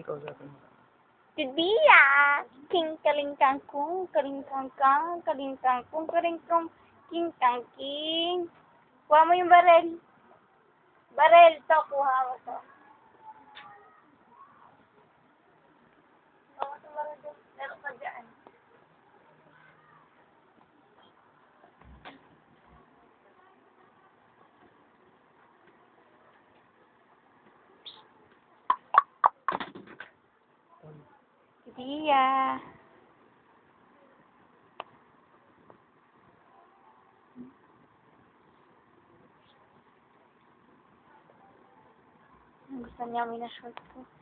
Ko usapin mo. Tibiya! King kaling kang kung, kaling kang kang, kaling kang kung, kaling kang king kang king. Kuha mo yung barel. Barel to, kuha mo to. See ya. Gusta mi minha chuva.